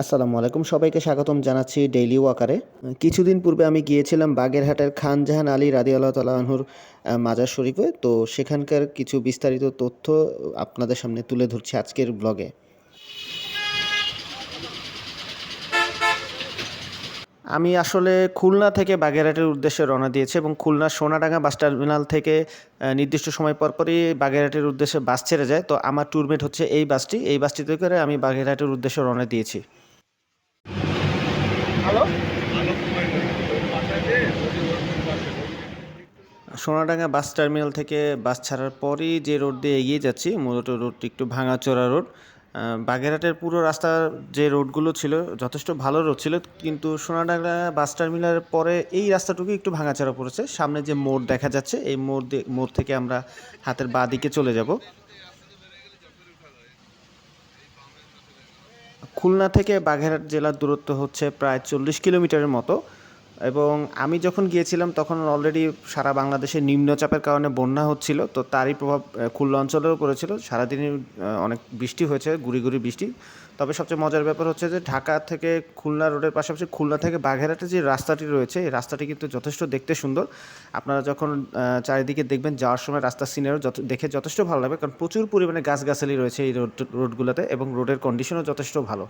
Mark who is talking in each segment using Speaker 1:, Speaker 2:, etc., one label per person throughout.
Speaker 1: আসসালামু আলাইকুম। সবাইকে স্বাগতম জানাচ্ছি ডেইলি ওয়াকারে কিছুদিন পূর্বে আমি গিয়েছিলাম বাগেরহাটের খানজাহান আলী রাদি আল্লাহ তালাহুর মাজার শরীফে। তো সেখানকার কিছু বিস্তারিত তথ্য আপনাদের সামনে তুলে ধরছি আজকের ব্লগে। আমি আসলে খুলনা থেকে বাগেরহাটের উদ্দেশ্যে রওনা দিয়েছি এবং খুলনা সোনাডাঙ্গা বাস টার্মিনাল থেকে নির্দিষ্ট সময় পর পরই বাগেরহাটের উদ্দেশ্যে বাস ছেড়ে যায়। তো আমার ট্যুরমেট হচ্ছে এই বাসটি। এই বাসটিতে করে আমি বাগেরহাটের উদ্দেশ্যে রওনা দিয়েছি। সোনাডাঙ্গা বাস টার্মিনাল থেকে বাস ছাড়ার পরই যে রোড দিয়ে এগিয়ে যাচ্ছি, মূলত রোডটি একটু ভাঙাচোরা রোড। বাগেরহাটের পুরো রাস্তার যে রোডগুলো ছিল, যথেষ্ট ভালো রোড ছিল, কিন্তু সোনাডাঙ্গা বাস টার্মিনালের পরে এই রাস্তাটুকু একটু ভাঙাচোরা পড়েছে। সামনে যে মোড় দেখা যাচ্ছে, এই মোড় মোড় থেকে আমরা হাতের বাঁ দিকে চলে যাব। খুলনা থেকে বাগেরহাট জেলার দূরত্ব হচ্ছে প্রায় চল্লিশ কিলোমিটারের মতো। এবং আমি যখন গিয়েছিলাম, তখন অলরেডি সারা বাংলাদেশে নিম্নচাপের কারণে বন্যা হচ্ছিল। তো তারই প্রভাব খুলনা অঞ্চলেও পড়েছিল। সারাদিনই অনেক বৃষ্টি হয়েছে, গুড়ি গুড়ি বৃষ্টি। তবে সবচেয়ে মজার ব্যাপার হচ্ছে যে, ঢাকা থেকে খুলনা রোডের পাশাপাশি খুলনা থেকে বাগেরহাটে যে রাস্তাটি রয়েছে, এই রাস্তাটি কিন্তু যথেষ্ট দেখতে সুন্দর। আপনারা যখন চারিদিকে দেখবেন, যাওয়ার সময় রাস্তার সিনারিও যত দেখে যথেষ্ট ভালো লাগবে কারণ প্রচুর পরিমাণে গাছগাছালি রয়েছে এই রোড, রোডগুলোতে এবং রোডের কন্ডিশনও যথেষ্ট ভালো।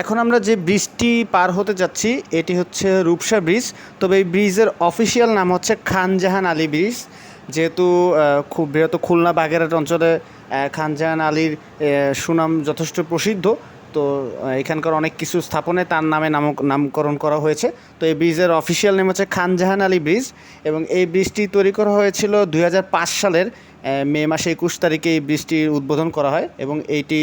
Speaker 1: এখন আমরা যে ব্রিজটি পার হতে যাচ্ছি, এটি হচ্ছে রূপসা ব্রিজ। তবে এই ব্রিজের অফিসিয়াল নাম হচ্ছে খানজাহান আলী ব্রিজ। যেহেতু খুব বৃহৎ খুলনা বাগেরহাট অঞ্চলে খানজাহান আলীর সুনাম যথেষ্ট প্রসিদ্ধ। তো এখানকার অনেক কিছু স্থাপনে তার নামে নামক নামকরণ করা হয়েছে। তো এই ব্রিজের অফিসিয়াল নেম হচ্ছে খানজাহান আলী ব্রিজ এবং এই ব্রিজটি তৈরি করা হয়েছিল দুই হাজার পাঁচ সালের মে মাসে একুশ তারিখে এই বৃষ্টির উদ্বোধন করা হয় এবং এইটি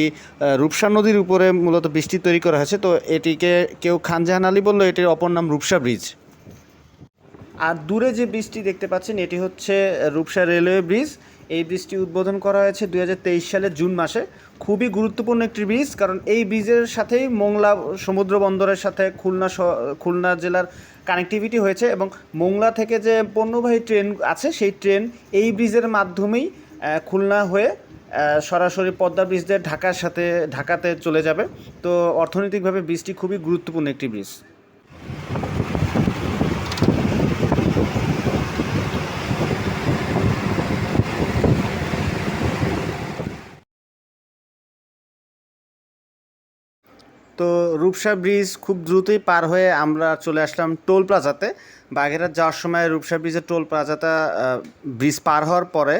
Speaker 1: রূপসা নদীর উপরে মূলত বৃষ্টি তৈরি করা হয়েছে। তো এটিকে কেউ খানজাহান আলী বলল এটির অপর নাম রূপসা ব্রিজ। আর দূরে যে ব্রিজটি দেখতে পাচ্ছেন, এটি হচ্ছে রূপসা রেলওয়ে ব্রিজ। এই ব্রিজটি উদ্বোধন করা হয়েছে দু হাজার তেইশ সালের জুন মাসে। খুবই গুরুত্বপূর্ণ একটি ব্রিজ, কারণ এই ব্রিজের সাথেই মোংলা সমুদ্র বন্দরের সাথে খুলনা খুলনা জেলার কানেক্টিভিটি হয়েছে এবং মোংলা থেকে যে পণ্যবাহী ট্রেন আছে, সেই ট্রেন এই ব্রিজের মাধ্যমেই খুলনা হয়ে সরাসরি পদ্মা ব্রিজ দিয়ে ঢাকার সাথে, ঢাকাতে চলে যাবে। তো অর্থনৈতিকভাবে ব্রিজটি খুবই গুরুত্বপূর্ণ একটি ব্রিজ। তো রূপসা ব্রিজ খুব দ্রুতই পার হয়ে আমরা চলে আসলাম টোল প্লাজাতে। বাগেরহাট যাওয়ার সময় রূপসা ব্রিজের টোল প্লাজাটা ব্রিজ পার হওয়ার পরে,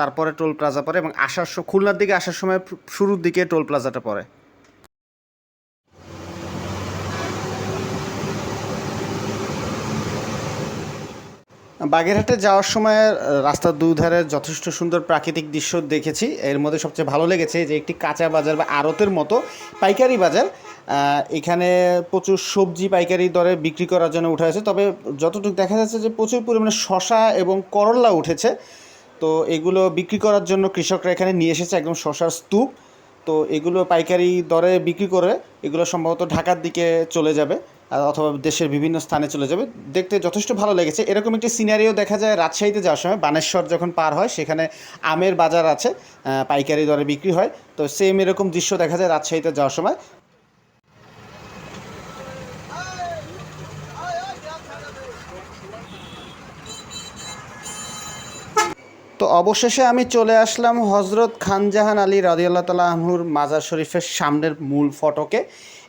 Speaker 1: তারপরে টোল প্লাজা পড়ে এবং আসার খুলনার দিকে আসার সময় শুরুর দিকে টোল প্লাজাটা পড়ে। বাগেরহাটে যাওয়ার সময় রাস্তার দুধারে যথেষ্ট সুন্দর প্রাকৃতিক দৃশ্য দেখেছি। এর মধ্যে সবচেয়ে ভালো লেগেছে যে একটি কাঁচা বাজার বা আড়তের মতো পাইকারি বাজার। এখানে প্রচুর সবজি পাইকারি দরে বিক্রি করার জন্য উঠে আছে তবে যতটুকু দেখা যাচ্ছে যে প্রচুর পরিমাণে শশা এবং করলা উঠেছে। তো এগুলো বিক্রি করার জন্য কৃষকরা এখানে নিয়ে এসেছে একদম শশার স্তূপ। তো এগুলো পাইকারি দরে বিক্রি করে এগুলো সম্ভবত ঢাকার দিকে চলে যাবে অথবা দেশের বিভিন্ন স্থানে চলে যাবে। দেখতে যথেষ্ট ভালো লেগেছে। এরকম একটি সিনারিও দেখা যায় রাজশাহীতে যাওয়ার সময়। বানেশ্বর যখন পার হয়, সেখানে আমের বাজার আছে পাইকারি দরে বিক্রি হয়। তো সেম এরকম দৃশ্য দেখা যায় রাজশাহীতে যাওয়ার সময়। তো অবশেষে আমি চলে আসলাম হজরত খানজাহান আলী রাদিয়াল্লাহ তালা আহমুর মাজার শরীফের সামনের মূল ফটকে।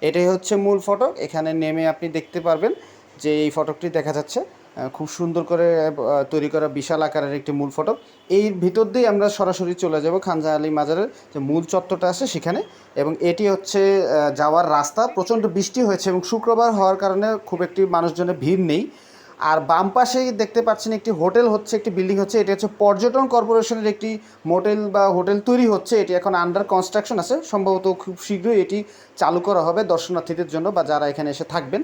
Speaker 1: এটাই হচ্ছে মূল ফটক। এখানে নেমে আপনি দেখতে পারবেন যে এই ফটকটি দেখা যাচ্ছে। খুব সুন্দর করে তৈরি করা বিশাল আকারের একটি মূল ফটক। এই ভিতর দিয়েই আমরা সরাসরি চলে যাব খানজাহান আলী মাজারের যে মূল চত্বরটা আছে সেখানে। এবং এটি হচ্ছে যাওয়ার রাস্তা। প্রচণ্ড বৃষ্টি হয়েছে এবং শুক্রবার হওয়ার কারণে খুব একটি মানুষজনের ভিড় নেই। আর বাম পাশেই দেখতে পাচ্ছেন একটি হোটেল হচ্ছে, একটি বিল্ডিং হচ্ছে, এটি হচ্ছে পর্যটন কর্পোরেশনের একটি মোটেল বা হোটেল তৈরি হচ্ছে, এটি এখন আন্ডার কনস্ট্রাকশন আছে, সম্ভবত খুব শীঘ্রই এটি চালু করা হবে দর্শনার্থীদের জন্য বা যারা এখানে এসে থাকবেন।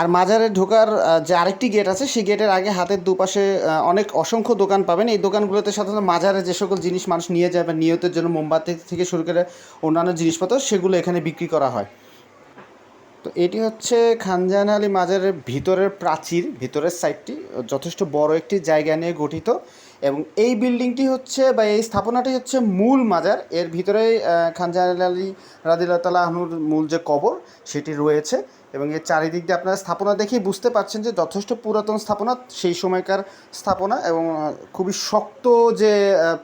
Speaker 1: আর মাজারে ঢোকার যে আরেকটি গেট আছে, সেই গেটের আগে হাতের দুপাশে অনেক অসংখ্য দোকান পাবেন। এই দোকানগুলোতে সাধারণত মাজারে যে সকল জিনিস মানুষ নিয়ে যায় বা নিয়তের জন্য মোমবাতি থেকে শুরু করে অন্যান্য জিনিসপত্র, সেগুলো এখানে বিক্রি করা হয়। তো এটি হচ্ছে খানজাহান আলী মাজারের ভিতরের প্রাচীর, ভিতরের সাইডটি যথেষ্ট বড় একটি জায়গা নিয়ে গঠিত। এবং এই বিল্ডিংটি হচ্ছে বা এই স্থাপনাটি হচ্ছে মূল মাজার। এর ভিতরে খানজাহান আলী রাদিল্লা তালা আহনুর মূল যে কবর, সেটি রয়েছে। এবং এর চারিদিক দিয়ে আপনারা স্থাপনা দেখেই বুঝতে পারছেন যে যথেষ্ট পুরাতন স্থাপনা, সেই সময়কার স্থাপনা এবং খুবই শক্ত যে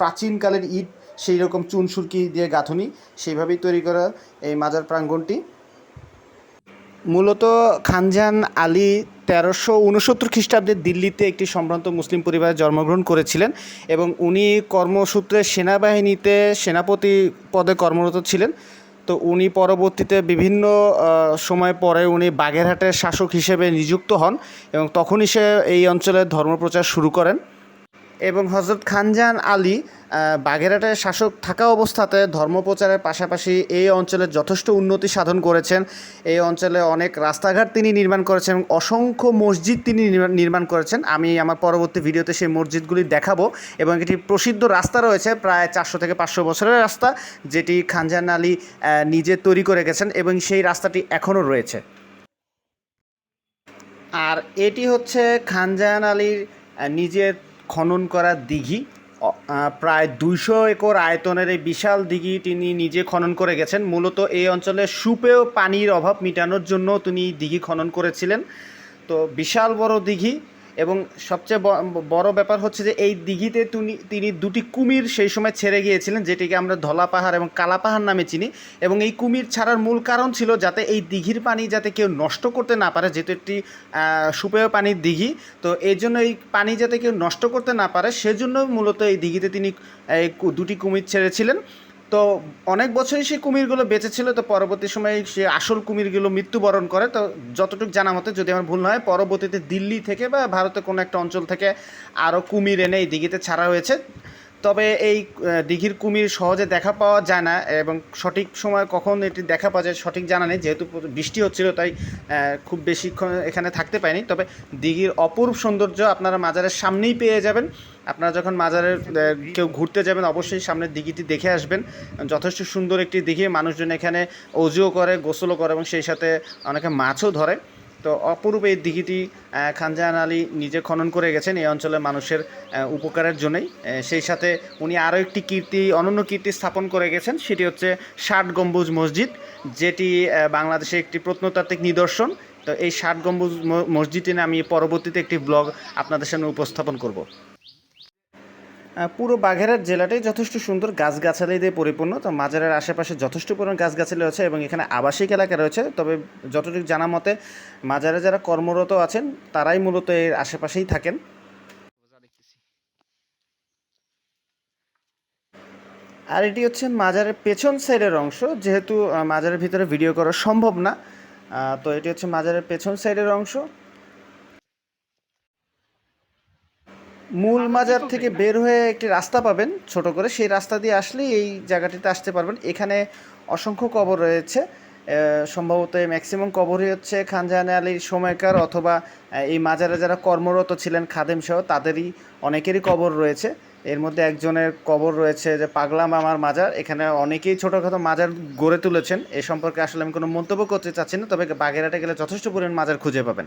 Speaker 1: প্রাচীনকালের ইট, সেই রকম চুনসুরকি দিয়ে গাঁথুনি, সেইভাবেই তৈরি করা এই মাজার প্রাঙ্গণটি মূলত খানজান আলী তেরোশো উনসত্তর খ্রিস্টাব্দে দিল্লিতে একটি সম্ভ্রান্ত মুসলিম পরিবারে জন্মগ্রহণ করেছিলেন এবং উনি কর্মসূত্রে সেনাবাহিনীতে সেনাপতি পদে কর্মরত ছিলেন। তো উনি পরবর্তীতে বিভিন্ন সময় পরে উনি বাগেরহাটের শাসক হিসেবে নিযুক্ত হন এবং তখনই সে এই অঞ্চলে ধর্মপ্রচার শুরু করেন। এবং হজরত খানজান আলী বাগেরহাটের শাসক থাকা অবস্থাতে ধর্মপ্রচারের পাশাপাশি এই অঞ্চলে যথেষ্ট উন্নতি সাধন করেছেন। এই অঞ্চলে অনেক রাস্তাঘাট তিনি নির্মাণ করেছেন এবং অসংখ্য মসজিদ তিনি নির্মা- নির্মাণ করেছেন। আমি আমার পরবর্তী ভিডিওতে সেই মসজিদগুলি দেখাবো এবং একটি প্রসিদ্ধ রাস্তা রয়েছে, প্রায় চারশো থেকে পাঁচশো বছরের রাস্তা, যেটি খানজান আলী নিজে তৈরি করে গেছেন এবং সেই রাস্তাটি এখনও রয়েছে। আর এটি হচ্ছে খানজাহান আলীর নিজের খনন করা দিঘি। প্রায় দুইশো একর আয়তনের এই বিশাল দিঘি তিনি নিজে খনন করে গেছেন। মূলত এই অঞ্চলে সুপেয় পানির অভাব মেটানোর জন্য তিনি দিঘি খনন করেছিলেন। তো বিশাল বড় দিঘি। এবং সবচেয়ে বড় ব্যাপার হচ্ছে যে এই দিঘিতে তিনি তিনি দুটি কুমির সেই সময় ছেড়ে গিয়েছিলেন, যেটিকে আমরা ধলা পাহাড় এবং কালা পাহাড় নামে চিনি। এবং এই কুমির ছাড়ার মূল কারণ ছিল যাতে এই দিঘির পানি যাতে কেউ নষ্ট করতে না পারে, যেহেতু একটি সুপেয় পানির দিঘি, তো এই জন্য এই পানি যাতে কেউ নষ্ট করতে না পারে, সেজন্য মূলত এই দিঘিতে তিনি দুটি কুমির ছেড়েছিলেন। তো অনেক বছরই সেই কুমিরগুলো বেঁচে ছিল তো পরবর্তী সময়ে সে আসল কুমিরগুলো মৃত্যুবরণ করে। তো যতটুকু জানা মতে, যদি আমার ভুল না হয়, পরবর্তীতে দিল্লি থেকে বা ভারতের কোনো একটা অঞ্চল থেকে আরও কুমির এনে এই দিঘিতে ছাড়া হয়েছে। তবে এই দিঘির কুমির সহজে দেখা পাওয়া যায় না এবং সঠিক সময় কখন এটি দেখা পাওয়া যায় সঠিক জানা নেই। যেহেতু বৃষ্টি হচ্ছিল, তাই খুব বেশিক্ষণ এখানে থাকতে পারিনি। তবে দিঘির অপূর্ব সৌন্দর্য আপনারা মাজারের সামনেই পেয়ে যাবেন। আপনারা যখন মাজারের কেউ ঘুরতে যাবেন, অবশ্যই সামনের দিঘিটি দেখে আসবেন। যথেষ্ট সুন্দর একটি দিঘি, মানুষজন এখানে অজুও করে, গোসলও করে এবং সেই সাথে অনেকে মাছও ধরে। তো অপরূপ এই দিঘিটি খানজাহান আলী নিজে খনন করে গেছেন এই অঞ্চলের মানুষের উপকারের জন্যই। সেই সাথে উনি আরও একটি কীর্তি, অনন্য কীর্তি স্থাপন করে গেছেন, সেটি হচ্ছে ষাট গম্বুজ মসজিদ, যেটি বাংলাদেশে একটি প্রত্নতাত্ত্বিক নিদর্শন। তো এই ষাট গম্বুজ মসজিদটি নিয়ে আমি পরবর্তীতে একটি ব্লগ আপনাদের সামনে উপস্থাপন করব। পুরো বাঘেরহাট জেলাটাই যথেষ্ট সুন্দর গাছগাছালি দিয়ে পরিপূর্ণ। তো মাজারের আশেপাশে যথেষ্ট পরিমাণ গাছগাছালি রয়েছে এবং এখানে আবাসিক এলাকা রয়েছে। তবে যতটুকু জানা মতে, মাজারে যারা কর্মরত আছেন, তারাই মূলত এর আশেপাশেই থাকেন। আর এটি হচ্ছে মাজারের পেছন সাইডের অংশ। যেহেতু মাজারের ভিতরে ভিডিও করা সম্ভব না তো এটি হচ্ছে মাজারের পেছন সাইডের অংশ। মূল মাজার থেকে বের হয়ে একটি রাস্তা পাবেন ছোট করে। সেই রাস্তা দিয়ে আসলেই এই জায়গাটিতে আসতে পারবেন। এখানে অসংখ্য কবর রয়েছে। সম্ভবত ম্যাক্সিমাম কবরই হচ্ছে খানজাহান আলীর সময়কার অথবা এই মাজারে যারা কর্মরত ছিলেন খাদেম সহ তাদেরই অনেকেরই কবর রয়েছে। এর মধ্যে একজনের কবর রয়েছে যে পাগলা মামার মাজার। এখানে অনেকেই ছোটোখাটো মাজার গড়ে তুলেছেন। এ সম্পর্কে আসলে আমি কোনো মন্তব্য করতে চাচ্ছি না তবে বাগেরহাটে গেলে যথেষ্ট পরিমাণ মাজার খুঁজে পাবেন।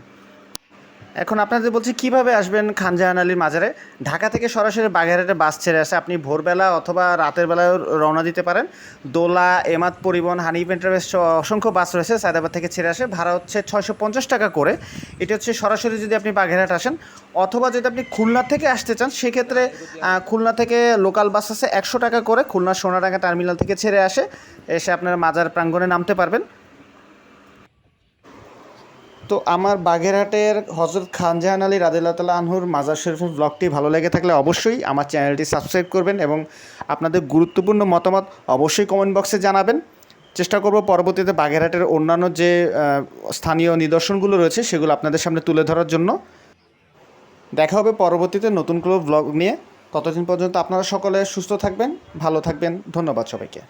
Speaker 1: এখন আপনাদের বলছি, কীভাবে আসবেন খানজাহান আলীর মাজারে? ঢাকা থেকে সরাসরি বাগেরহাটে বাস ছেড়ে আসে। আপনি ভোরবেলা অথবা রাতের বেলায় রওনা দিতে পারেন। দোলা এমাদ পরিবহন এন্টারপ্রাইজ সহ অসংখ্য বাস রয়েছে, সায়দাবাদ থেকে ছেড়ে আসে। ভাড়া হচ্ছে ছয়শো পঞ্চাশ টাকা করে। এটা হচ্ছে সরাসরি যদি আপনি বাগেরহাট আসেন, অথবা যদি আপনি খুলনা থেকে আসতে চান, সেক্ষেত্রে খুলনা থেকে লোকাল বাস আছে একশো টাকা করে। খুলনা সোনাডাঙ্গা টার্মিনাল থেকে ছেড়ে আসে। এসে আপনারা মাজার প্রাঙ্গণে নামতে পারবেন। তো আমার বাগেরহাটের হজরত খানজাহান আলী রাদিল্লা আনহুর মাজার শরীফের ব্লগটি ভালো লেগে থাকলে অবশ্যই আমার চ্যানেলটি সাবস্ক্রাইব করবেন এবং আপনাদের গুরুত্বপূর্ণ মতামত অবশ্যই কমেন্ট বক্সে জানাবেন। চেষ্টা করব পরবর্তীতে বাগেরহাটের অন্যান্য যে স্থানীয় নিদর্শনগুলো রয়েছে সেগুলো আপনাদের সামনে তুলে ধরার জন্য। দেখা হবে পরবর্তীতে নতুন কোনো ব্লগ নিয়ে। ততদিন পর্যন্ত আপনারা সকলে সুস্থ থাকবেন, ভালো থাকবেন। ধন্যবাদ সবাইকে।